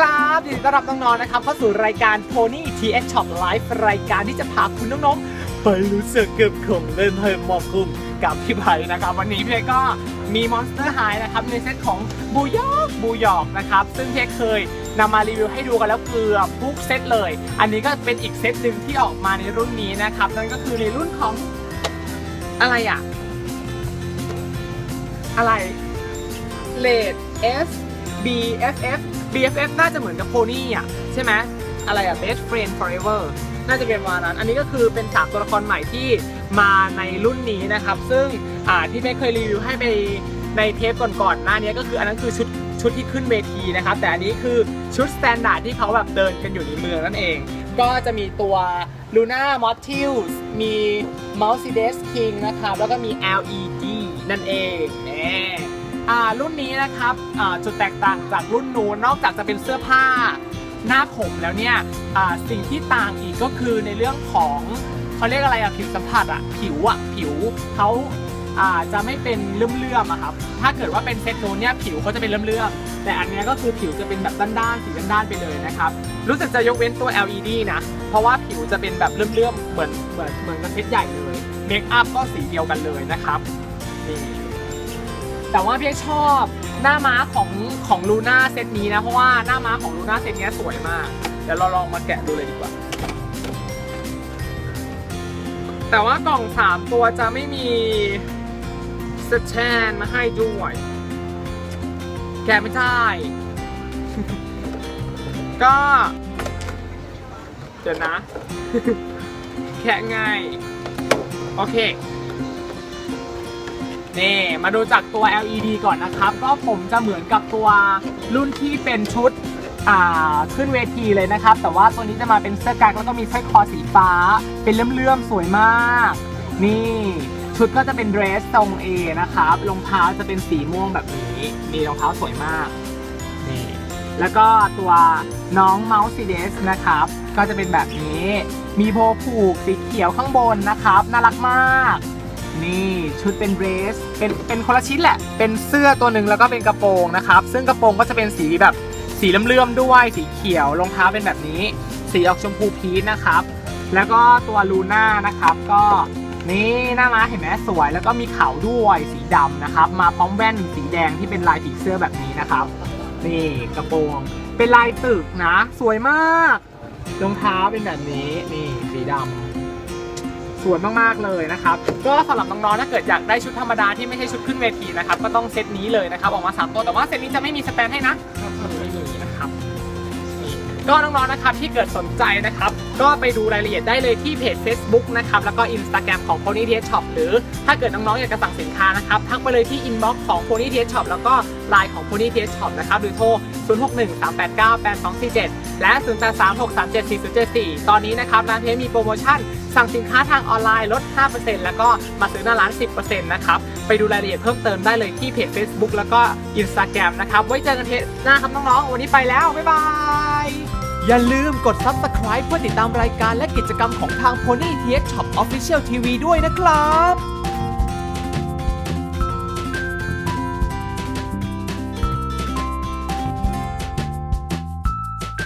ครับยินดีต้อนรับน้องๆนะครับเข้าสู่รายการ Pony TX Shop Live รายการที่จะพาคุณน้องๆไปรู้สึกเกับของเล่นให้มากขึ้นกับพี่ไผ่นะครับ วันนี้พี่ไผ่ก็มี Monster High นะครับในเซตของบูยอกบูยอกนะครับ ซึ่งพี่ไผ่เคยนำมารีวิวให้ดูกันแล้วเกือบทุกเซตเลย อันนี้ก็เป็นอีกเซตหนึ่งที่ออกมาในรุ่นนี้นะครับ นั่นก็คือในรุ่นของอะไรอะอะไรเลด S BFF BFF น่าจะเหมือนกับโพนี่อะใช่ไหมอะไรอะ Best Friend Forever น่าจะเป็นวานั้น อันนี้ก็คือเป็นสามตัวละครใหม่ที่มาในรุ่นนี้นะครับ ซึ่งที่ไม่เคยรีวิวให้ไปในเทปก่อนๆหน้านี้ก็คืออันนั้นคือชุดชุดที่ขึ้นเวทีนะครับ แต่อันนี้คือชุดสแตนดาร์ดที่เขาแบบเดินกันอยู่ในเมืองนั่นเอง ก็จะมีตัว Luna m o t i l s มี m o u s i d e s King นะครับ แล้วก็มี LED นั่นเองแหมอ่ รุ่นนี้นะครับจุดแตกต่างจากรุ่นนู้นนอกจากจะเป็นเสื้อผ้าหน้าผมแล้วเนี่ยสิ่งที่ต่างอีกก็คือในเรื่องของเขาเรียกอะไรอะผิวสัมผัสอะผิวอะผิวเขาาจะไม่เป็นเลื่อมๆอะครับถ้าเกิดว่าเป็นเซตนู้นเนี่ยผิวเขาจะเป็นเลื่อมๆแต่อันนี้ก็คือผิวจะเป็นแบบด้านๆสีด้านๆไปเลยนะครับรู้สึกจะยกเว้นตัว LED นะเพราะว่าผิวจะเป็นแบบเลื่อมๆเหมือนเหมือนเหมือนกับเซตใหญ่เลยเมคอัพก็สีเดียวกันเลยนะครับนี่ แต่ว่าพี่ชอบหน้าม้าของของลูน่าเซตนี้นะ เพราะว่าหน้าม้าของลูน่าเซตนี้สวยมาก เดี๋ยวเราลองมาแกะดูเลยดีกว่า แต่ว่ากล่อง3ตัวจะไม่มีสแชนมาให้ด้วย แกะไม่ได้ ก็ เดี๋ยวนะ แกะง่าย โอเค นี่มาดูจากตัว LED ก่อนนะครับ ก็ผมจะเหมือนกับตัวรุ่นที่เป็นชุดขึ้นเวทีเลยนะครับ แต่ว่าตัวนี้จะมาเป็นเสื้อกั๊กแล้วก็มีสร้อยคอสีฟ้า เป็นเลื่อมๆสวยมาก นี่ชุดก็จะเป็นเดรสทรง A นะครับรองเท้าจะเป็นสีม่วงแบบนี้นี่รองเท้าสวยมากนี่แล้วก็ตัวน้องเมาส์ซีเดสนะครับ ก็จะเป็นแบบนี้ มีโบผูกสีเขียวข้างบนนะครับ น่ารักมาก นี่ชุดเป็นเรสเป็นเป็นคนละชิ้นแหละ เป็นเสื้อตัวหนึ่งแล้วก็เป็นกระโปรงนะครับ ซึ่งกระโปรงก็จะเป็นสีแบบสีเลื่อมๆด้วยสีเขียวรองเท้าเป็นแบบนี้ สีออกชมพูพีชนะครับ แล้วก็ตัวลูน่านะครับ ก็นี่หน้าม้าเห็นไหมสวย แล้วก็มีเขาด้วยสีดำนะครับ มาพร้อมแว่นสีแดงที่เป็นลายผีเสื้อแบบนี้นะครับ นี่กระโปรง เป็นลายตึกนะ สวยมากรองเท้าเป็นแบบนี้นี่สีดำ สวยมากๆเลยนะครับก็สำหรับน้องๆถ้าเกิดอยากได้ชุดธรรมดาที่ไม่ใช่ชุดขึ้นเวทีนะครับก็ต้องเซตนี้เลยนะครับออกมา3ตัวแต่ว่าเซตนี้จะไม่มีสแตนให้นะไม่มีนะครับนี่ก็น้องๆนะครับที่เกิดสนใจนะครับก็ไปดูรายละเอียดได้เลยที่เพจ Facebook นะครับแล้วก็ Instagram ของ Pony t Shop หรือถ้าเกิดน้องๆอยากจะสั่งสินค้านะครับทักไปเลยที่ Inbox ของ Pony t Shop แล้วก็ Line ของ Pony t Shop นะครับหรือโทร 0613898247 และ 0836374074 ตอนนี้นะครับร้านเพจมีโปรโมชั่น สั่งสินค้าทางออนไลน์ลด 5%แล้วก็มาซื้อหน้าร้าน 10%นะครับ ไปดูรายละเอียดเพิ่มเติมได้เลยที่เพจ Facebook แล้วก็ Instagram นะครับ ไว้เจอกันเทปหน้าครับน้องๆ วันนี้ไปแล้ว บ๊ายบาย อย่าลืมกด Subscribe เพื่อติดตามรายการและกิจกรรมของทาง Pony TX Shop Official TV ด้วยนะครับ